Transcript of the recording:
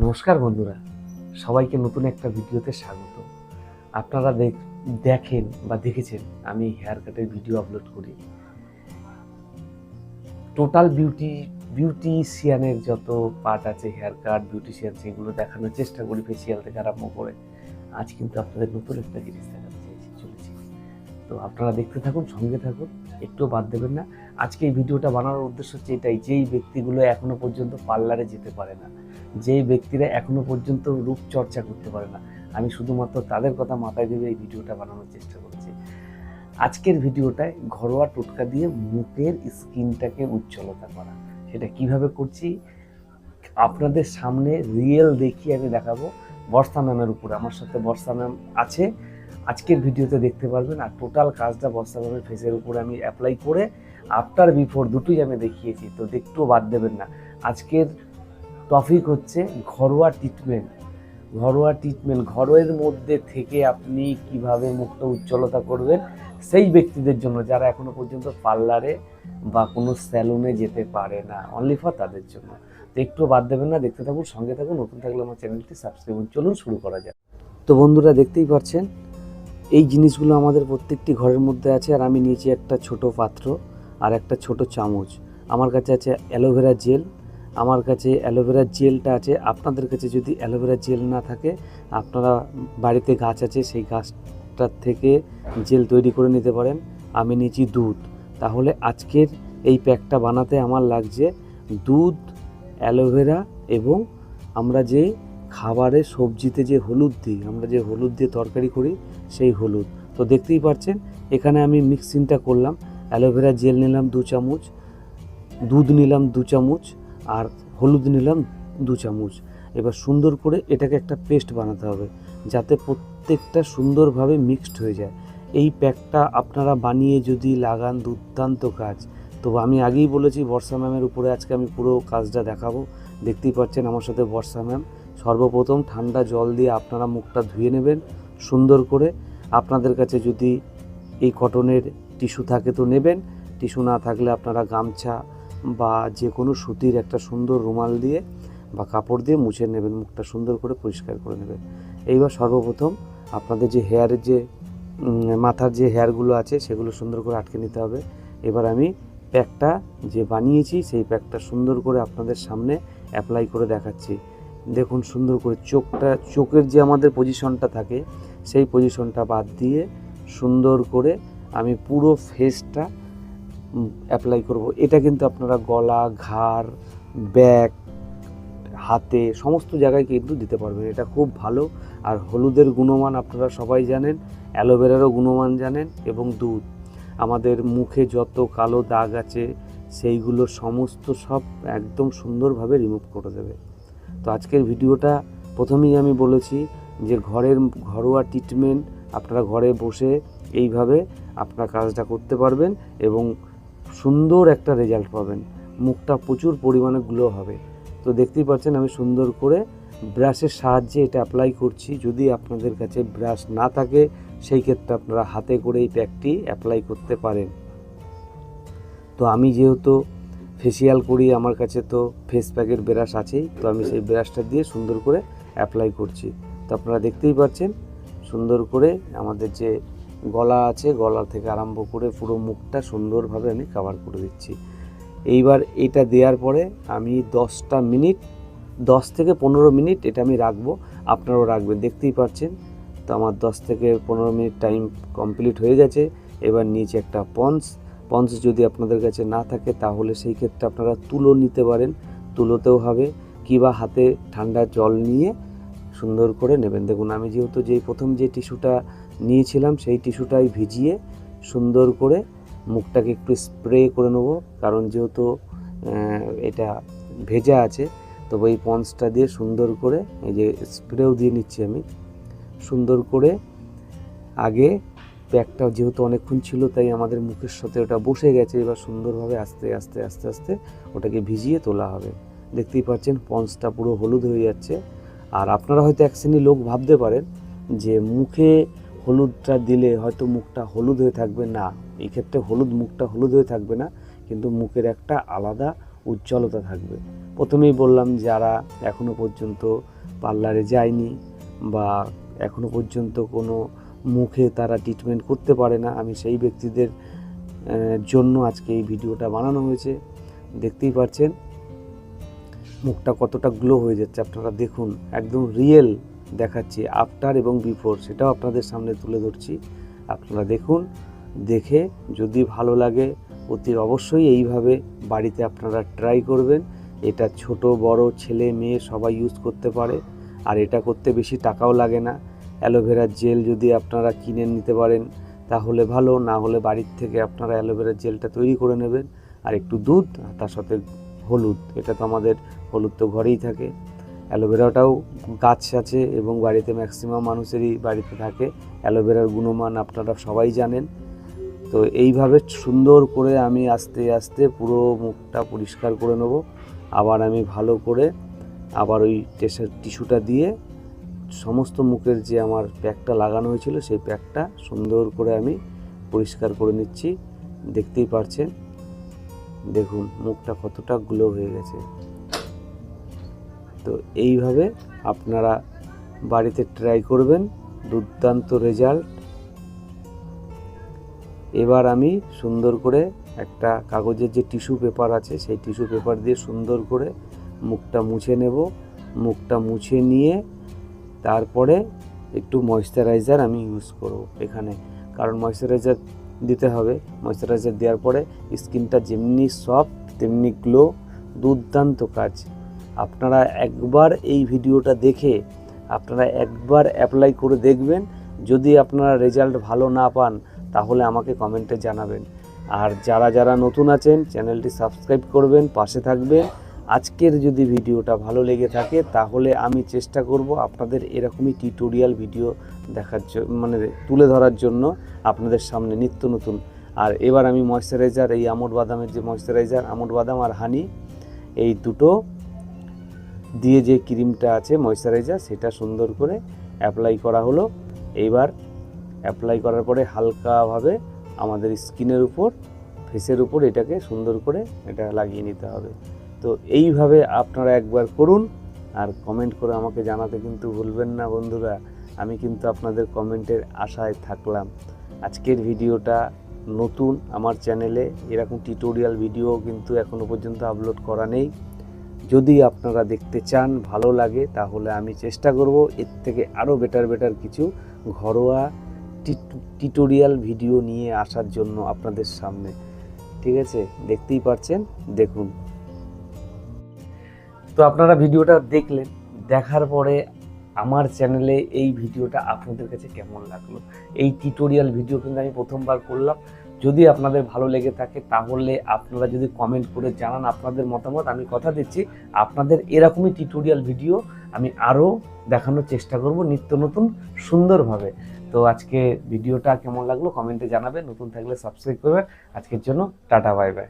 নমস্কার বন্ধুরা, সবাইকে নতুন একটা ভিডিওতে স্বাগত। আপনারা দেখ- দেখেন বা দেখেছেন, আমি হেয়ার কাটের ভিডিও আপলোড করি। টোটাল বিউটি বিউটিশিয়ানের যত পার্ট আছে হেয়ার কাট বিউটিশিয়ান সেগুলো দেখানোর চেষ্টা করি ফেসিয়াল থেকে আরম্ভ করে। আজ কিন্তু আপনাদের নতুন একটা জিনিস দেখাতে চাইছি, চলেছি। তো আপনারা দেখতে থাকুন, সঙ্গে থাকুন, একটু বাদ দেবেন না। আজকে এই ভিডিওটা বানানোর উদ্দেশ্য হচ্ছে এটাই, যেই ব্যক্তিগুলো এখনও পর্যন্ত পার্লারে যেতে পারে না। যেই ব্যক্তিরা এখনও পর্যন্ত রূপ চর্চা করতে পারে না, আমি শুধুমাত্র তাদের কথা মাথায় ভেবে এই ভিডিওটা বানানোর চেষ্টা করছি। আজকের ভিডিওটায় ঘরোয়া টোটকা দিয়ে মুখের স্কিনটাকে উজ্জ্বলতা করা। সেটা কীভাবে করছি? আপনাদের সামনে রিয়েল দেখিয়ে আমি দেখাবো। বর্ষা ম্যামের উপর, আমার সাথে বর্ষা ম্যাম আছে। আজকের ভিডিওতে দেখতে পারবেন, আর টোটাল কাজটা বর্ষা ম্যামের ফেসের উপরে আমি অ্যাপ্লাই করে আফটার বিফোর দুটোই আমি দেখিয়েছি, তো দেখতেও বাদ দেবেন না। আজকের টপিক হচ্ছে ঘরোয়া ট্রিটমেন্ট ঘরোয়া ট্রিটমেন্ট ঘরের মধ্যে থেকে আপনি কীভাবে মুক্ত উজ্জ্বলতা করবেন, সেই ব্যক্তিদের জন্য যারা এখনও পর্যন্ত পার্লারে বা কোনো স্যালুনে যেতে পারে না অনলি ফর তাদের জন্য। একটু বাদ দেবেন না, দেখতে থাকুন, সঙ্গে থাকুন, নতুন থাকলে আমার চ্যানেলটি সাবস্ক্রাইব চলুন শুরু করা যাক। তো বন্ধুরা, দেখতেই পাচ্ছেন, এই জিনিসগুলো আমাদের প্রত্যেকটি ঘরের মধ্যে আছে, আর আমি নিয়েছি একটা ছোট পাত্র আর একটা ছোট চামচ। আমার কাছে আছে অ্যালোভেরা জেল আমার কাছে অ্যালোভেরা জেলটা আছে। আপনাদের কাছে যদি অ্যালোভেরা জেল না থাকে, আপনারা বাড়িতে গাছ আছে, সেই গাছটার থেকে জেল তৈরি করে নিতে পারেন। আমি নিয়েছি দুধ। তাহলে আজকের এই প্যাকটা বানাতে আমার লাগছে দুধ, অ্যালোভেরা এবং আমরা যে খাবারে সবজিতে যে হলুদ দিই, আমরা যে হলুদ দিয়ে তরকারি করি, সেই হলুদ। তো দেখতেই পাচ্ছেন, এখানে আমি মিক্সিংটা করলাম। অ্যালোভেরা জেল নিলাম দু চামচ, দুধ নিলাম দু চামচ আর হলুদ নিলাম দু চামচ। এবার সুন্দর করে এটাকে একটা পেস্ট বানাতে হবে যাতে প্রত্যেকটা সুন্দরভাবে মিক্সড হয়ে যায়। এই প্যাকটা আপনারা বানিয়ে যদি লাগান দুর্দান্ত কাজ। তো আমি আগেই বলেছি বর্ষা ম্যামের উপরে আজকে আমি পুরো কাজটা দেখাবো। দেখতেই পাচ্ছেন আমার সাথে বর্ষা ম্যাম। সর্বপ্রথম ঠান্ডা জল দিয়ে আপনারা মুখটা ধুয়ে নেবেন সুন্দর করে। আপনাদের কাছে যদি এই কটনের টিস্যু থাকে তো নেবেন। টিস্যু না থাকলে আপনারা গামছা বা যে কোনো সুতির একটা সুন্দর রুমাল দিয়ে বা কাপড় দিয়ে মুছে নেবেন, মুখটা সুন্দর করে পরিষ্কার করে নেবেন। এইবার সর্বপ্রথম আপনাদের যে হেয়ারের যে মাথার যে হেয়ারগুলো আছে সেগুলো সুন্দর করে আটকে নিতে হবে। এবার আমি প্যাকটা যে বানিয়েছি সেই প্যাকটা সুন্দর করে আপনাদের সামনে অ্যাপ্লাই করে দেখাচ্ছি। দেখুন সুন্দর করে চোখটা, চোখের যে আমাদের পজিশনটা থাকে সেই পজিশনটা বাদ দিয়ে সুন্দর করে আমি পুরো ফেসটা অ্যাপ্লাই করব। এটা কিন্তু আপনারা গলা, ঘাড় ব্যাক হাতে সমস্ত জায়গায় কিন্তু দিতে পারবেন। এটা খুব ভালো। আর হলুদের গুণমান আপনারা সবাই জানেন, অ্যালোভেরারও গুণমান জানেন এবং দুধ। আমাদের মুখে যত কালো দাগ আছে, সেইগুলো সমস্ত সব একদম সুন্দরভাবে রিমুভ করে দেবে। তো আজকের ভিডিওটা প্রথমেই আমি বলেছি যে ঘরের ঘরোয়া ট্রিটমেন্ট আপনারা ঘরে বসে এইভাবে আপনার কাজটা করতে পারবেন এবং সুন্দর একটা রেজাল্ট পাবেন। মুখটা প্রচুর পরিমাণে গ্লো হবে। তো দেখতেই পাচ্ছেন আমি সুন্দর করে ব্রাশের সাহায্যে এটা অ্যাপ্লাই করছি। যদি আপনাদের কাছে ব্রাশ না থাকে, সেই ক্ষেত্রে আপনারা হাতে করে এই প্যাকটি অ্যাপ্লাই করতে পারেন। তো আমি যেহেতু ফেসিয়াল করি, আমার কাছে তো ফেস প্যাকের ব্রাশ আছেই, তো আমি সেই ব্রাশটা দিয়ে সুন্দর করে অ্যাপ্লাই করছি। তো আপনারা দেখতেই পাচ্ছেন, সুন্দর করে আমাদের যে গলা আছে, গলা থেকে আরম্ভ করে পুরো মুখটা সুন্দরভাবে আমি কভার করে দিচ্ছি। এইবার এটা দেওয়ার পরে আমি দশটা মিনিট, দশ থেকে পনেরো মিনিট এটা আমি রাখব। আপনারাও রাখবেন, দেখতেই পাচ্ছেন। তো আমার দশ থেকে পনেরো মিনিট টাইম কমপ্লিট হয়ে গেছে। এবার নিচে একটা পন্স পন্স যদি আপনাদের কাছে না থাকে তাহলে সেই ক্ষেত্রে আপনারা তুলো নিতে পারেন। তুলোতেও হবে কিবা হাতে ঠান্ডা জল নিয়ে সুন্দর করে নেবেন। দেখুন, আমি যেহেতু যেই প্রথম যে টিস্যুটা নিয়েছিলাম সেই টিস্যুটাই ভিজিয়ে সুন্দর করে মুখটাকে একটু স্প্রে করে নেব। কারণ যেহেতু এটা ভেজা আছে, তবে এই পন্সটা দিয়ে সুন্দর করে, এই যে স্প্রেও দিয়ে নিচ্ছি আমি, সুন্দর করে আগে প্যাকটা যেহেতু অনেকক্ষণ ছিল, তাই আমাদের মুখের সাথে ওটা বসে গেছে। এবার সুন্দরভাবে আস্তে আস্তে আস্তে আস্তে ওটাকে ভিজিয়ে তোলা হবে। দেখতেই পাচ্ছেন, পন্সটা পুরো হলুদ হয়ে যাচ্ছে। আর আপনারা হয়তো এক লোক ভাবতে পারেন যে মুখে হলুদটা দিলে হয়তো মুখটা হলুদ হয়ে থাকবে না। এই ক্ষেত্রে হলুদ মুখটা হলুদ হয়ে থাকবে না, কিন্তু মুখের একটা আলাদা উজ্জ্বলতা থাকবে। প্রথমেই বললাম যারা এখনও পর্যন্ত পার্লারে যায়নি বা এখনও পর্যন্ত কোনো মুখে তারা ট্রিটমেন্ট করতে পারে না, আমি সেই ব্যক্তিদের জন্য আজকে এই ভিডিওটা বানানো হয়েছে। দেখতেই পাচ্ছেন মুখটা কতটা গ্লো হয়ে যাচ্ছে। আপনারা দেখুন, একদম রিয়েল দেখাচ্ছি আফটার এবং বিফোর সেটাও আপনাদের সামনে তুলে ধরছি। আপনারা দেখুন, দেখে যদি ভালো লাগে, অতি অবশ্যই এইভাবে বাড়িতে আপনারা ট্রাই করবেন। এটা ছোট, বড়, ছেলে, মেয়ে সবাই ইউজ করতে পারে। আর এটা করতে বেশি টাকাও লাগে না। অ্যালোভেরার জেল যদি আপনারা কিনে নিতে পারেন, তাহলে ভালো। না হলে বাড়ির থেকে আপনারা অ্যালোভেরার জেলটা তৈরি করে নেবেন। আর একটু দুধ, তার সাথে হলুদ। এটা তো আমাদের হলুদ তো ঘরেই থাকে। অ্যালোভেরাটাও গাছ আছে এবং বাড়িতে ম্যাক্সিমাম মানুষেরই বাড়িতে থাকে। অ্যালোভেরার গুণমান আপনারা সবাই জানেন। তো এইভাবে সুন্দর করে আমি আস্তে আস্তে পুরো মুখটা পরিষ্কার করে নেব। আবার আমি ভালো করে আবার ওই টিস্যুটা দিয়ে সমস্ত মুখের যে আমার প্যাকটা লাগানো হয়েছিল, সেই প্যাকটা সুন্দর করে আমি পরিষ্কার করে নিচ্ছি। দেখতেই পারছেন? দেখুন, মুখটা কতটা গ্লো হয়ে গেছে। তো এইভাবে আপনারা বাড়িতে ট্রাই করবেন, দুর্দান্ত রেজাল্ট এবার আমি সুন্দর করে একটা কাগজের যে টিস্যু পেপার আছে, সেই টিস্যু পেপার দিয়ে সুন্দর করে মুখটা মুছে নেব। মুখটা মুছে নিয়ে তারপরে একটু ময়শ্চারাইজার আমি ইউজ করব এখানে। কারণ ময়শ্চারাইজার দিতে হবে। ময়শ্চারাইজার দেওয়ার পরে স্কিনটা যেমনি সফট তেমনি গ্লো দুর্দান্ত কাজ। আপনারা একবার এই ভিডিওটা দেখে আপনারা একবার অ্যাপ্লাই করে দেখবেন। যদি আপনারা রেজাল্ট ভালো না পান, তাহলে আমাকে কমেন্টে জানাবেন। আর যারা যারা নতুন আছেন চ্যানেলটি সাবস্ক্রাইব করবেন, পাশে থাকবেন। আজকের যদি ভিডিওটা ভালো লেগে থাকে, তাহলে আমি চেষ্টা করব আপনাদের এরকমই টিউটোরিয়াল ভিডিও দেখার মানে তুলে ধরার জন্য আপনাদের সামনে নিত্য নতুন। আর এবার আমি ময়শ্চারাইজার এই আমট বাদামের যে ময়শ্চারাইজার আমট বাদাম আর হানি এই দুটো দিয়ে যে ক্রিমটা আছে ময়শ্চারাইজার সেটা সুন্দর করে অ্যাপ্লাই করা হলো। এইবার অ্যাপ্লাই করার পরে হালকাভাবে আমাদের স্কিনের উপর, ফেসের উপর এটাকে সুন্দর করে এটা লাগিয়ে নিতে হবে। তো এইভাবে আপনারা একবার করুন আর কমেন্ট করে আমাকে জানাতে কিন্তু ভুলবেন না বন্ধুরা। আমি কিন্তু আপনাদের কমেন্টের আশায় থাকলাম। আজকের ভিডিওটা নতুন আমার চ্যানেলে, এরকম টিউটোরিয়াল ভিডিও কিন্তু এখনও পর্যন্ত আপলোড করা নেই। যদি আপনারা দেখতে চান ভালো লাগে, তাহলে আমি চেষ্টা করব এর থেকে আরও বেটার বেটার কিছু ঘরোয়া টিউটোরিয়াল ভিডিও নিয়ে আসার জন্য আপনাদের সামনে। ঠিক আছে? দেখতেই পাচ্ছেন দেখুন। তো আপনারা ভিডিওটা দেখলেন, দেখার পরে আমার চ্যানেলে এই ভিডিওটা আপনাদের কাছে কেমন লাগল? এই টিউটোরিয়াল ভিডিও কিন্তু আমি প্রথমবার করলাম। যদি আপনাদের ভালো লেগে থাকে, তাহলে আপনারা যদি কমেন্ট করে জানান আপনাদের মতামত, আমি কথা দিচ্ছি। আপনাদের এরকমই টিউটোরিয়াল ভিডিও আমি আরও দেখানোর চেষ্টা করব নিত্য নতুন সুন্দরভাবে। তো আজকে ভিডিওটা কেমন লাগল? কমেন্টে জানাবে নতুন থাকলে সাবস্ক্রাইব করবেন। আজকের জন্য টাটা বাই বাই